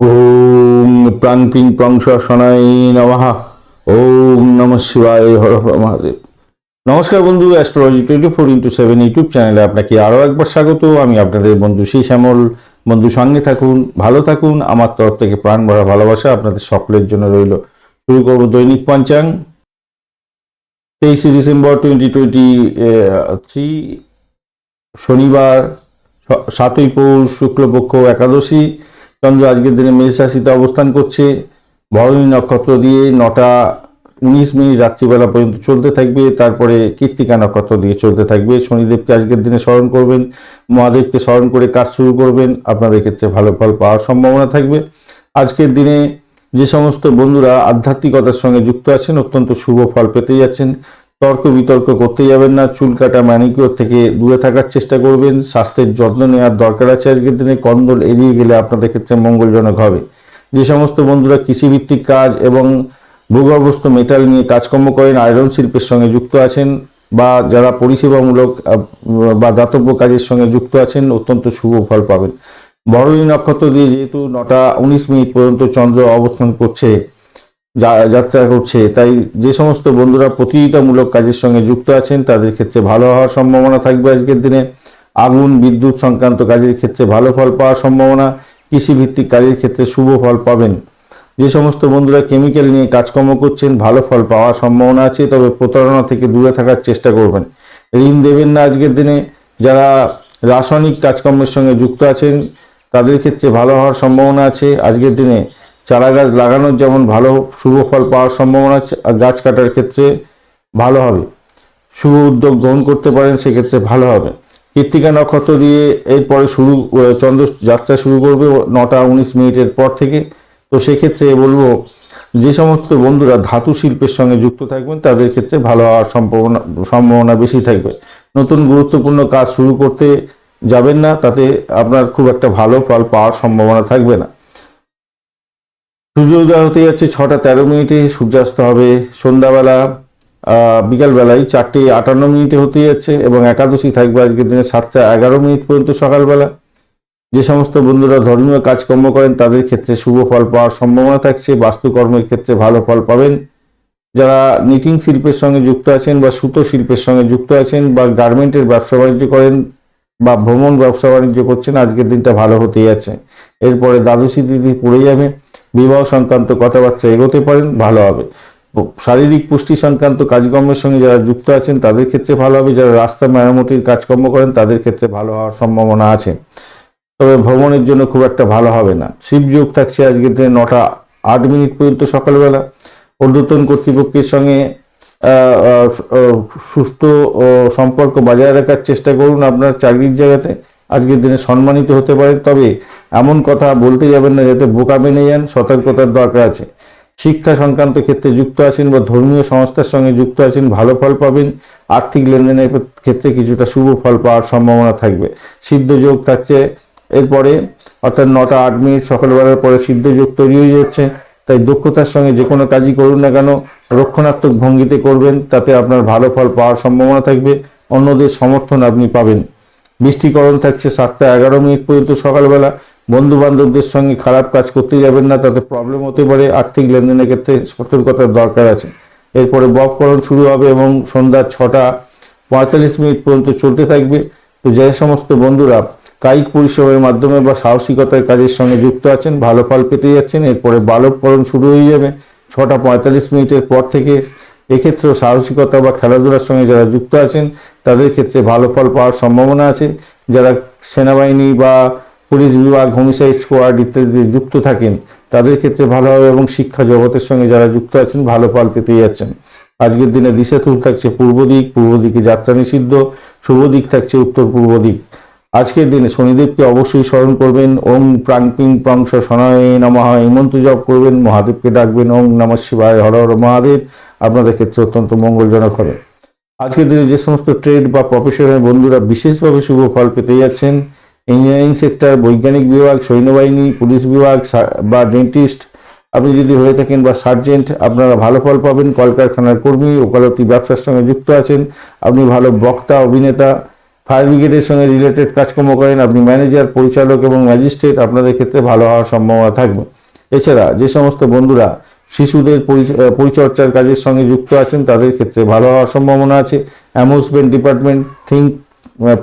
ওম প্রাং ping prong শনাই নমঃ। ওম নম শিবায় হর মহাদেব। নমস্কার বন্ধু astrology twenty four into seven YouTube চ্যানেলে আপনাকে আরও একবার স্বাগত। আমি আপনাদের বন্ধু শ্রী শ্যামল। বন্ধু, সঙ্গে থাকুন, ভালো থাকুন। আমার তরফ থেকে প্রাণ ভরা ভালোবাসা আপনাদের সকলের জন্য রইল। শুরু করব দৈনিক পঞ্চাং তেইশে ডিসেম্বর টোয়েন্টি টোয়েন্টি থ্রি শনিবার সাতই পৌষ, শুক্লপক্ষ, একাদশী। চন্দ্র আজকের দিনে মেষ রাশিতে অবস্থান করছে। ভরণী নক্ষত্র দিয়ে নটা উনিশ মিনিট রাত্রিবেলা পর্যন্ত চলতে থাকবে। তারপরে কীর্তিকা নক্ষত্র দিয়ে চলতে থাকবে। শনিদেবকে আজকের দিনে স্মরণ করবেন। মহাদেবকে স্মরণ করে কাজ শুরু করবেন। আপনাদের ক্ষেত্রে ভালো ফল পাওয়ার সম্ভাবনা থাকবে। আজকের দিনে যে সমস্ত বন্ধুরা আধ্যাত্মিকতার সঙ্গে যুক্ত আছেন, অত্যন্ত শুভ ফল পেতে যাচ্ছেন। তর্ক বিতর্ক করতে যাবেন না, চুল কাটা ম্যানিকিওর থেকে দূরে থাকার চেষ্টা করবেন, স্বাস্থ্যের যত্ন নেওয়ার দরকার আছে আজকের দিনে, কন্দল এড়িয়ে গেলে আপনাদের ক্ষেত্রে মঙ্গলজনক হবে। যে সমস্ত বন্ধুরা কৃষিভিত্তিক কাজ এবং ভূগর্ভস্থ মেটাল নিয়ে কাজকর্ম করেন আয়রন শিল্পের সঙ্গে যুক্ত আছেন বা যারা পরিষেবামূলক বা দাতব্য কাজের সঙ্গে যুক্ত আছেন, অত্যন্ত শুভ ফল পাবেন। বড়ই নক্ষত্র দিয়ে যেহেতু নটা উনিশ মিনিট পর্যন্ত চন্দ্র অবস্থান করছে যাত্রা করছে। তাই যে সমস্ত বন্ধুরা প্রতিযোগিতামূলক কাজের সঙ্গে যুক্ত আছেন, তাদের ক্ষেত্রে ভালো হওয়ার সম্ভাবনা থাকবে আজকের দিনে। আগুন, বিদ্যুৎ সংক্রান্ত কাজের ক্ষেত্রে ভালো ফল পাওয়ার সম্ভাবনা। কৃষিভিত্তিক কাজের ক্ষেত্রে শুভ ফল পাবেন। যে সমস্ত বন্ধুরা কেমিক্যাল নিয়ে কাজকর্ম করছেন, ভালো ফল পাওয়ার সম্ভাবনা আছে, তবে প্রতারণা থেকে দূরে থাকার চেষ্টা করবেন। ঋণ দেবেন না আজকের দিনে। যারা রাসায়নিক কাজকর্মের সঙ্গে যুক্ত আছেন, তাদের ক্ষেত্রে ভালো হওয়ার সম্ভাবনা আছে। আজকের দিনে চারা গাছ লাগানোর যেমন ভালো শুভ ফল পাওয়ার সম্ভাবনা আছে, আর গাছ কাটার ক্ষেত্রে ভালো হবে। শুভ উদ্যোগ গ্রহণ করতে পারেন, সেক্ষেত্রে ভালো হবে। কৃত্তিকা নক্ষত্র দিয়ে এরপরে শুরু চন্দ্র যাত্রা শুরু করবে নটা উনিশ মিনিটের পর থেকে। তো সেক্ষেত্রে বলব, যে সমস্ত বন্ধুরা ধাতু শিল্পের সঙ্গে যুক্ত থাকবেন, তাদের ক্ষেত্রে ভালো হওয়ার সম্ভাবনা সম্ভাবনা বেশি থাকবে। নতুন গুরুত্বপূর্ণ কাজ শুরু করতে যাবেন না, তাতে আপনার খুব একটা ভালো ফল পাওয়ার সম্ভাবনা থাকবে না। সূর্য উদয় হতে যাচ্ছে ছটা তেরো মিনিটে, সূর্যাস্ত হবে সন্ধ্যাবেলা বিকালবেলায় চারটে আটান্ন মিনিটে হতে যাচ্ছে এবং একাদশী থাকবে আজকের দিনে সাতটা এগারো মিনিট পর্যন্ত সকালবেলা। যে সমস্ত বন্ধুরা ধর্মীয় কাজকর্ম করেন, তাদের ক্ষেত্রে শুভ ফল পাওয়ার সম্ভাবনা থাকছে, বাস্তুকর্মের ক্ষেত্রে ভালো ফল পাবেন। যারা নিটিং শিল্পের সঙ্গে যুক্ত আছেন বা সুতো শিল্পের সঙ্গে যুক্ত আছেন বা গার্মেন্টের ব্যবসা বাণিজ্য করেন বা ভ্রমণ ব্যবসা বাণিজ্য করছেন, আজকের দিনটা ভালো হতে যাচ্ছে। এরপরে দ্বাদশী তিথি পড়ে যাবে। বিবাহ সংক্রান্ত কথাবার্তা এগোতে পারেন, ভালো হবে। শারীরিক পুষ্টি সংক্রান্ত কাজকর্মের সঙ্গে যারা যুক্ত আছেন, তাদের ক্ষেত্রে ভালো হবে। যারা রাস্তা মেরামতির কাজকর্ম করেন, তাদের ক্ষেত্রে ভালো হওয়ার সম্ভাবনা আছে। তবে ভ্রমণের জন্য খুব একটা ভালো হবে না। শিবযোগ থাকছে আজকের দিনে নটা আট মিনিট পর্যন্ত সকালবেলা। ঊর্ধ্বতন কর্তৃপক্ষের সঙ্গে সুস্থ সম্পর্ক বজায় রাখার চেষ্টা করুন আপনার চাকরির জায়গাতে। আজকের দিনে সম্মানিত হতে পারেন, তবে এমন কথা বলতে যাবেন না যাতে বোকা মেনে যান, সতর্কতার দরকার আছে। শিক্ষা সংক্রান্ত ক্ষেত্রে যুক্ত আছেন বা ধর্মীয় সংস্থার সঙ্গে যুক্ত আছেন, ভালো ফল পাবেন। আর্থিক লেনদেনের ক্ষেত্রে কিছুটা শুভ ফল পাওয়ার সম্ভাবনা থাকবে। সিদ্ধ যোগ থাকছে। এরপরে, অর্থাৎ নটা, আট মিনিট সকালবেলার পরে সিদ্ধ যোগ তৈরি হয়ে যাচ্ছে। তাই দক্ষতার সঙ্গে যে কোনো কাজই করুন না কেন, রক্ষণাত্মক ভঙ্গিতে করবেন, তাতে আপনার ভালো ফল পাওয়ার সম্ভাবনা থাকবে। অন্যদের সমর্থন আপনি পাবেন। বৃষ্টিকরণ থাকছে সাতটা এগারো মিনিট পর্যন্ত সকালবেলা। বন্ধু বান্ধবদের সঙ্গে খারাপ কাজ করতে যাবেন না, তাতে প্রবলেম হতে পারে। আর্থিক লেনদেনের ক্ষেত্রে সতর্কতার দরকার আছে। এরপরে বককরণ শুরু হবে এবং সন্ধ্যা ছটা পঁয়তাল্লিশ মিনিট পর্যন্ত চলতে থাকবে। তো যে সমস্ত বন্ধুরা কায়িক পরিশ্রমের মাধ্যমে বা সাহসিকতার কাজের সঙ্গে যুক্ত আছেন, ভালো ফল পেতে যাচ্ছেন, এরপরে বালককরণ শুরু হয়ে যাবে। ছটা পঁয়তাল্লিশ মিনিটের পর থেকে এক্ষেত্রেও সাহসিকতা বা খেলাধুলার সঙ্গে যারা যুক্ত আছেন, তাদের ক্ষেত্রে ভালো ফল পাওয়ার সম্ভাবনা আছে। যারা সেনাবাহিনী বা পুলিশ বিভাগ হোমিসাইড স্কোয়াড ইত্যাদিতে যুক্ত থাকেন, তাদের ক্ষেত্রে ভালো হবে এবং শিক্ষা জগতের সঙ্গে যারা যুক্ত আছেন, ভালো ফল পেতে যাচ্ছেন। আজকের দিনে দিশা থাকছে পূর্ব দিক, পূর্ব দিকে যাত্রা নিষিদ্ধ, শুভ দিক থাকছে উত্তর পূর্ব দিক। আজকের দিনে শনিদেবকে অবশ্যই স্মরণ করবেন। ওম প্রাং পিং সনয় নমঃ। এই মন্ত্র জপ করবেন, মহাদেবকে ডাকবেন, ওম নম শিবায়, হর হর মহাদেব। আপনাদের ক্ষেত্রে অত্যন্ত মঙ্গলজনক হবে। আজকের দিনে যে সমস্ত ট্রেড বা প্রফেশনের বন্ধুরা বিশেষভাবে শুভ ফল পেতে যাচ্ছেন, ইঞ্জিনিয়ারিং সেক্টর, বৈজ্ঞানিক বিভাগ, সৈন্যবাহিনী, পুলিশ বিভাগ বা ডেন্টিস্ট, আপনি যদি হয়ে থাকেন বা সার্জেন্ট, আপনারা ভালো ফল পাবেন। কলকারখানার কর্মী, ওকালতি ব্যবসার সঙ্গে যুক্ত আছেন। আপনি ভালো বক্তা, অভিনেতা ফায়ার ব্রিগেডের সঙ্গে রিলেটেড কাজকর্ম করেন আপনি ম্যানেজার পরিচালক এবং ম্যাজিস্ট্রেট আপনাদের ক্ষেত্রে ভালো হওয়ার সম্ভাবনা থাকবে। এছাড়া যে সমস্ত বন্ধুরা শিশুদের পরিচ- পরিচর্যার কাজের সঙ্গে যুক্ত আছেন, তাদের ক্ষেত্রে ভালো হওয়ার সম্ভাবনা আছে। অ্যামিউজমেন্ট ডিপার্টমেন্ট থিঙ্ক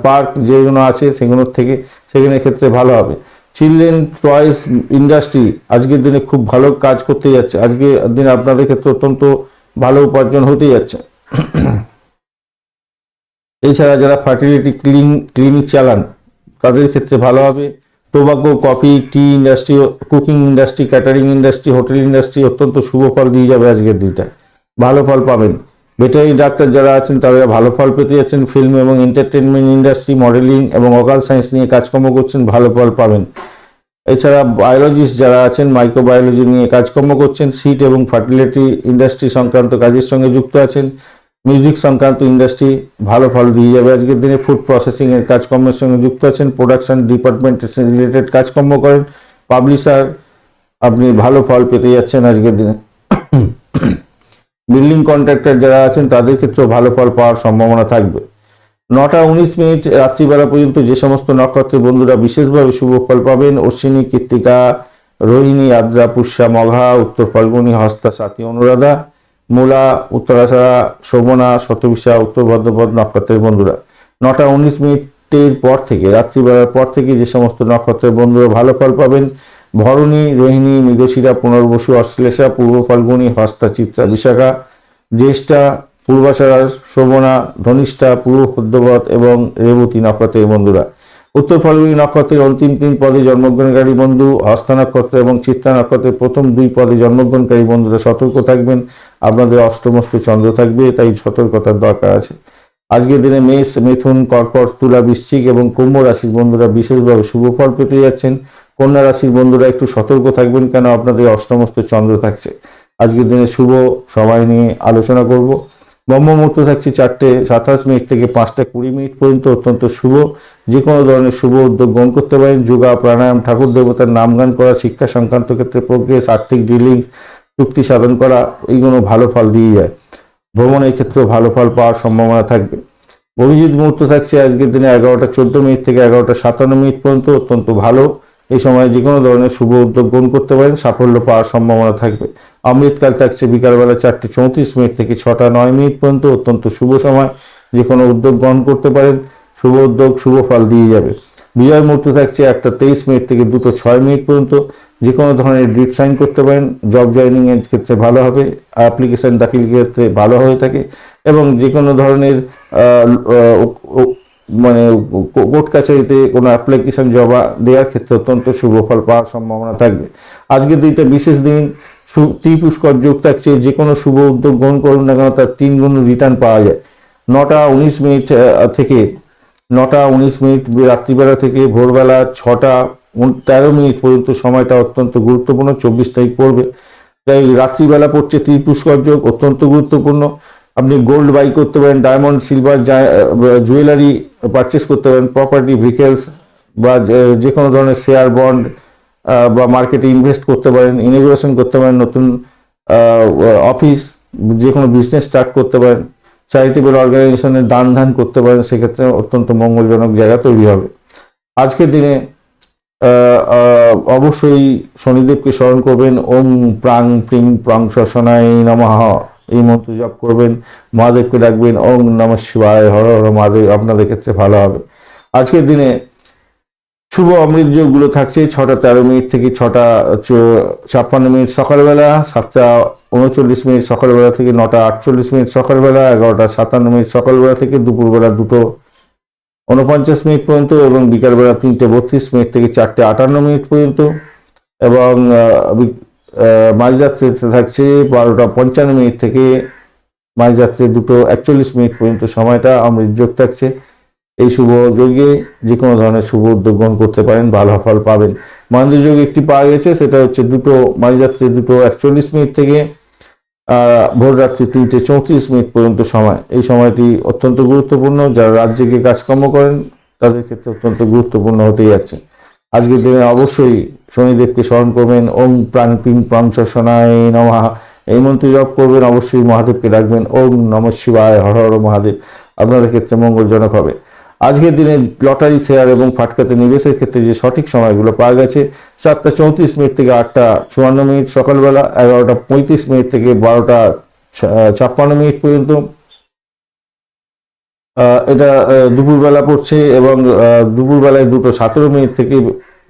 পার্ক যেগুলো আছে সেগুলোর থেকে সেখানে ক্ষেত্রে ভালো হবে। চিলড্রেন টয়েস ইন্ডাস্ট্রি আজকের দিনে খুব ভালো কাজ করতে যাচ্ছে। আজকের দিনে আপনাদের ক্ষেত্রে অত্যন্ত ভালো উপার্জন হতে যাচ্ছে। এছাড়া যারা ফার্টিলিটি ক্লিন ক্লিনিক চালান, তাদের ক্ষেত্রে ভালো হবে। Tobacco coffee tea industry cooking industry catering industry hotel industry অত্যন্ত শুভ ফল দিয়ে যাবে আজকের দিনটা। ভালো ফল পাবেন। ভেটেরিনারি ডাক্তার যারা আছেন, তারা ভালো ফল পেতে যাচ্ছেন। ফিল্ম এবং এন্টারটেনমেন্ট ইন্ডাস্ট্রি মডেলিং এবং অকাল সায়েন্স নিয়ে কাজকর্ম করছেন, ভালো ফল পাবেন। এছাড়া বায়োলজিস্ট যারা আছেন মাইক্রোবায়োলজি নিয়ে কাজকর্ম করছেন সিট এবং ফার্টিলিটি ইন্ডাস্ট্রি সংক্রান্ত কাজের সঙ্গে যুক্ত আছেন। মিউজিক সংক্রান্ত ইন্ডাস্ট্রি ভালো ফল দিয়ে যাবে। আজকের দিনে ফুড প্রসেসিং এর কাজকর্মের সঙ্গে যুক্ত আছেন প্রোডাকশন ডিপার্টমেন্ট রিলেটেড কাজকর্ম করেন। পাবলিশার আপনি ভালো ফল পেতে যাচ্ছেন আজকের দিনে। বিল্ডিং কন্ট্রাক্টর যারা আছেন, তাদের ক্ষেত্রেও ভালো ফল পাওয়ার সম্ভাবনা থাকবে। নটা উনিশ মিনিট রাত্রিবেলা পর্যন্ত যে সমস্ত নক্ষত্রের বন্ধুরা বিশেষভাবে শুভ ফল পাবেন, অশ্বিনী, কৃত্তিকা, রোহিণী, আদ্রা, পুষ্যা, মঘা, উত্তর ফাল্গুনী, হস্তা, সাথী, অনুরাধা মূলা উত্তরাষাঢ়া শোভনা শতবিশা উত্তর ভদ্রপদ, নক্ষত্রের বন্ধুরা। নটা উনিশ মিনিটের পর থেকে, রাত্রিবেলার পর থেকে যে সমস্ত নক্ষত্রের বন্ধুরা ভালো ফল পাবেন, ভরণী, রোহিণী, মৃগশিরা, পুনর্বসু, অশ্লেষা, পূর্ব ফাল্গুনী, হস্তা, চিত্রা, বিশাখা, জ্যেষ্ঠা পূর্বাষাঢ়া শোভনা, ধনিষ্ঠা, পূর্ব পদ্মবত এবং রেবতী নক্ষত্রের বন্ধুরা। উত্তর ফাল্গুনী নক্ষত্রের অন্তিম তিন পদে জন্মগ্রহণকারী বন্ধু, হস্তা নক্ষত্র এবং চিত্রা নক্ষত্রের প্রথম দুই পদে জন্মগ্রহণকারী বন্ধুরা সতর্ক থাকবেন। আপনাদের অষ্টমস্ত চন্দ্র থাকবে, তাই সতর্কতার দরকার আছে। আজকের দিনে মেষ, মিথুন, কর্কট, তুলা, বৃশ্চিক এবং কুম্ভ রাশির বন্ধুরা বিশেষভাবে শুভ ফল পেতে যাচ্ছেন। কন্যা রাশির বন্ধুরা একটু সতর্ক থাকবেন কেন? আপনাদের অষ্টমস্ত চন্দ্র থাকছে। আজকের দিনে শুভ সময় নিয়ে আলোচনা করব। ব্রহ্ম মুহূর্ত থাকছে চারটে সাতাশ মিনিট থেকে পাঁচটা কুড়ি মিনিট পর্যন্ত অত্যন্ত শুভ। যে কোনো ধরনের শুভ উদ্যোগ গ্রহণ করতে পারেন। যোগা, প্রাণায়াম, ঠাকুর দেবতার নাম গান করা, শিক্ষা সংক্রান্ত ক্ষেত্রে প্রোগ্রেস আর্থিক ডিলিং চুক্তি সাধন করা, এইগুলো ভালো ফল দিয়ে যায়। ভ্রমণের ক্ষেত্রেও ভালো ফল পাওয়ার সম্ভাবনা থাকবে। অভিজিৎ মুহূর্ত থাকছে আজকের দিনে এগারোটা চোদ্দ মিনিট থেকে এগারোটা সাতান্ন মিনিট পর্যন্ত অত্যন্ত ভালো। এই সময় যে কোনো ধরনের শুভ উদ্যোগ গ্রহণ করতে পারেন, সাফল্য পাওয়ার সম্ভাবনা থাকবে। অমৃতকাল থাকছে বিকালবেলা চারটে চৌত্রিশ মিনিট থেকে ছটা নয় মিনিট পর্যন্ত, অত্যন্ত শুভ সময়। যে কোনো উদ্যোগ গ্রহণ করতে পারেন, শুভ উদ্যোগ, শুভ ফল দিয়ে যাবে। বিজয় মুহূর্ত থাকছে একটা তেইশ মিনিট থেকে দুটো ছয় মিনিট পর্যন্ত। যে কোনো ধরনের ডিট সাইন করতে পারেন, জব জয়নিং এর ক্ষেত্রে ভালো হবে, অ্যাপ্লিকেশন দাখিল ক্ষেত্রে ভালো হয়ে থাকে এবং যে কোনো ধরনের মানে কোর্ট কাছারিতে কোনো অ্যাপ্লিকেশন জমা দেওয়ার ক্ষেত্রে অত্যন্ত শুভ ফল পাওয়ার সম্ভাবনা থাকবে। আজকের দিনটা বিশেষ দিন ত্রিপুষ্কর যোগ থাকছে, যে কোনো শুভ উদ্যোগ গ্রহণ করুন না কেন, তার তিন গুণ রিটার্ন পাওয়া যায়। নটা উনিশ মিনিট থেকে, নটা উনিশ মিনিট রাত্রিবেলা থেকে ভোরবেলা ছটা তেরো মিনিট পর্যন্ত সময়টা অত্যন্ত গুরুত্বপূর্ণ, চব্বিশ তারিখ পড়বে। তাই রাত্রিবেলা পড়ছে ত্রিপুষ্কর যোগ অত্যন্ত গুরুত্বপূর্ণ। আপনি গোল্ড বাই করতে পারেন ডায়মন্ড সিলভার জুয়েলারি পারচেস করতে পারেন প্রপার্টি ভেহিকেলস বা যে- কোনো ধরনের শেয়ার বন্ড বা মার্কেটে ইনভেস্ট করতে পারেন ইনোগ্রেশন করতে পারেন, নতুন অফিস যে কোনো বিজনেস স্টার্ট করতে পারেন চ্যারিটেবল অর্গানাইজেশনের দান ধান করতে পারেন, সেক্ষেত্রে অত্যন্ত মঙ্গলজনক জায়গা তৈরি হবে। আজকের দিনে অবশ্যই শনিদেবকে স্মরণ করবেন। ওম প্রাং প্রিং প্রাং শশনায় নমঃ। এই মন্ত্র জপ করবেন, মহাদেবকে ডাকবেন, ওম নম শিবায়, হর হর মহাদেব, আপনাদের ক্ষেত্রে ভালো হবে। আজকের দিনে শুভ অমৃত যোগগুলো থাকছে ছটা তেরো মিনিট থেকে ছটা ছাপ্পান্ন মিনিট সকালবেলা, সাতটা উনচল্লিশ মিনিট সকালবেলা থেকে নটা আটচল্লিশ মিনিট সকালবেলা, এগারোটা সাতান্ন মিনিট সকালবেলা থেকে দুপুরবেলা দুটো উনপঞ্চাশ মিনিট পর্যন্ত এবং বিকালবেলা তিনটে বত্রিশ মিনিট থেকে চারটে আটান্ন মিনিট পর্যন্ত। এবং মাঝরাত্রিতে থাকছে বারোটা পঞ্চান্ন মিনিট থেকে মাঝরাত্রে দুটো একচল্লিশ মিনিট পর্যন্ত সময়টা অমৃত যোগ থাকছে। এই শুভ যোগে যে কোনো ধরনের শুভ উদ্যোগ গ্রহণ করতে পারেন, ভালো ফল পাবেন। মহেন্দ্র যোগ একটি পাওয়া গেছে, সেটা হচ্ছে দুটো মাঝরাত্রে দুটো একচল্লিশ মিনিট থেকে ভোর রাত্রি তিনটে চৌত্রিশ মিনিট পর্যন্ত সময়। এই সময়টি অত্যন্ত গুরুত্বপূর্ণ। যারা রাজ্যে গিয়ে কাজকর্ম করেন, তাদের ক্ষেত্রে অত্যন্ত গুরুত্বপূর্ণ হতে যাচ্ছে। আজকের দিনে অবশ্যই শনিদেবকে স্মরণ করবেন। ওম প্রাণ পিং প্রাং শোনায় নমঃ। এই মন্ত্রী জপ করবেন, অবশ্যই মহাদেবকে ডাকবেন। ওম নম শিবায়, হর হর মহাদেব। আপনাদের ক্ষেত্রে মঙ্গলজনক হবে। আজকের দিনে লটারি, শেয়ার এবং ফাটকাতে নিবেশের ক্ষেত্রে যে সঠিক সময়গুলো পাওয়া গেছে, সাতটা চৌত্রিশ মিনিট থেকে আটটা চুয়ান্ন মিনিট, সকালবেলা এগারোটা পঁয়ত্রিশ মিনিট থেকে বারোটা ছাপ্পান্ন মিনিট পর্যন্ত এটা দুপুরবেলা পড়ছে এবং দুপুরবেলায় দুটো সতেরো মিনিট থেকে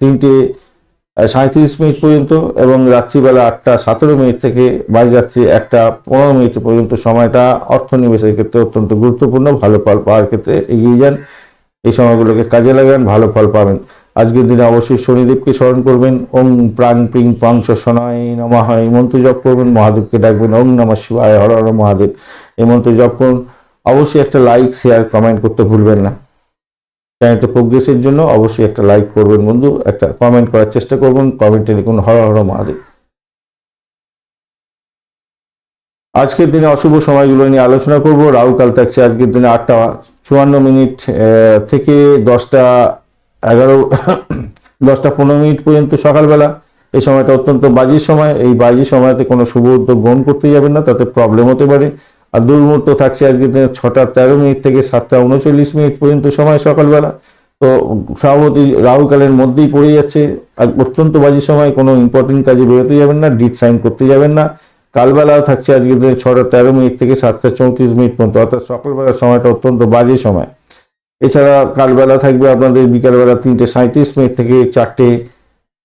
তিনটে সাঁত্রিশ মিনিট পর্যন্ত এবং রাত্রিবেলা আটটা সতেরো মিনিট থেকে বাজে যাচ্ছে একটা পনেরো মিনিট পর্যন্ত সময়টা অর্থ নিবেশের ক্ষেত্রে অত্যন্ত গুরুত্বপূর্ণ, ভালো ফল পাওয়ার ক্ষেত্রে এগিয়ে যান। এই সময়গুলোকে কাজে লাগান, ভালো ফল পাবেন। আজকের দিনে অবশ্যই শনিদেবকে স্মরণ করবেন। ওং প্রাণ প্রিং পাংশ শনায় নমঃ। এই মন্ত্র জপ করবেন, মহাদেবকে ডাকবেন। ওং নমঃ শিবায়। হর হর মহাদেব। এই মন্ত্র জপ করুন। অবশ্যই একটা লাইক শেয়ার কমেন্ট করতে ভুলবেন না। চ্যানেলটা প্রোগ্রেসের জন্য অবশ্যই একটা লাইক করবেন বন্ধু, একটা কমেন্ট করার চেষ্টা করবেন কমেন্টে লিখুন হর হর মহাদেব। আজকের দিনে অশুভ সময়গুলো নিয়ে আলোচনা করব। রাহুকাল থাকছে আজকের দিনে আটটা চুয়ান্ন মিনিট থেকে দশটা এগারো, দশটা পনেরো মিনিট পর্যন্ত সকালবেলা। এই সময়টা অত্যন্ত বাজি সময়। এই বাজি সময়তে কোনো শুভ উদ্যোগ গ্রহণ করতে যাবেন না, তাতে প্রবলেম হতে পারে। আর দুর্মুহূর্ত থাকছে আজকের দিনে ছটা তেরো মিনিট থেকে সাতটা উনচল্লিশ মিনিট পর্যন্ত সময় সকালবেলা। তো স্বভাবতই রাহুকালের মধ্যেই পড়ে যাচ্ছে। আর অত্যন্ত বাজি সময়, কোনো ইম্পর্টেন্ট কাজে বেরোতে যাবেন না ডিট সাইন করতে যাবেন না। কালবেলা থাকছে আজকের দিনে ছটা তেরো মিনিট থেকে সাতটা চৌত্রিশ মিনিট পর্যন্ত, অর্থাৎ সকালবেলার সময়টা অত্যন্ত বাজে সময়। এছাড়া কালবেলা থাকবে আপনাদের বিকালবেলা তিনটে সাঁত্রিশ মিনিট থেকে চারটে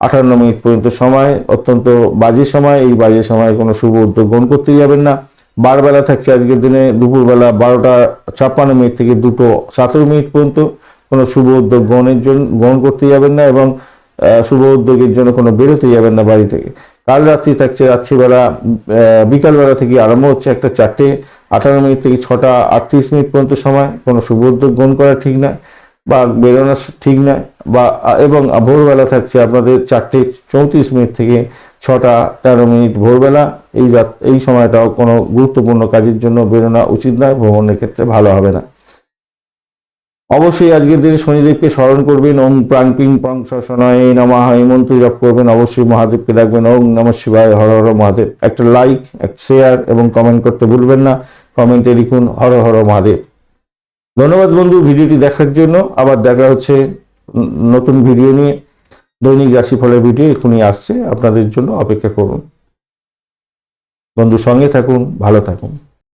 আটান্ন মিনিট পর্যন্ত সময়। অত্যন্ত বাজে সময়, এই বাজে সময় কোনো শুভ উদ্যোগ গ্রহণ করতে যাবেন না। বারবেলা থাকছে আজকের দিনে, দুপুরবেলা বারোটা ছাপ্পান্ন মিনিট থেকে দুটো সতেরো মিনিট পর্যন্ত কোনো শুভ উদ্যোগ গ্রহণের জন্য গ্রহণ করতে যাবেন না এবং শুভ উদ্যোগের জন্য কোনো বেরোতে যাবেন না বাড়ি থেকে। কাল রাত্রি থাকছে রাত্রিবেলা বিকালবেলা থেকে আরম্ভ হচ্ছে একটা চারটে আঠারো মিনিট থেকে ছটা আটত্রিশ মিনিট পর্যন্ত সময়। কোনো শুভ উদ্যোগ গ্রহণ করা ঠিক না বা বেরোনো ঠিক না বা, এবং ভোরবেলা থাকছে আপনাদের চারটে চৌত্রিশ মিনিট থেকে ছটা, তেরো মিনিট ভোরবেলা, এই এই সময়টাও কোনো গুরুত্বপূর্ণ কাজের জন্য বেরোনো উচিত নয়, ভ্রমণের ক্ষেত্রে ভালো হবে না। অবশ্যই আজকের দিনে শনিদেবকে স্মরণ করবেন, ওম প্রাণ পিং পং শনয় নমঃ এই মন্ত্র জপ করবেন, অবশ্যই মহাদেবকে ডাকবেন, ওম নম শিবায় হর হর মহাদেব। একটা লাইক এক শেয়ার এবং কমেন্ট করতে ভুলবেন না কমেন্টে লিখুন হর হর মহাদেব। ধন্যবাদ বন্ধু, ভিডিওটি দেখার জন্য, আবার দেখা হচ্ছে নতুন ভিডিও নিয়ে। দৈনিক রাশিফলের ভিডিও এখনই আসছে। আপনাদের জন্য অপেক্ষা করুন। বন্ধু সঙ্গে থাকুন ভালো থাকুন।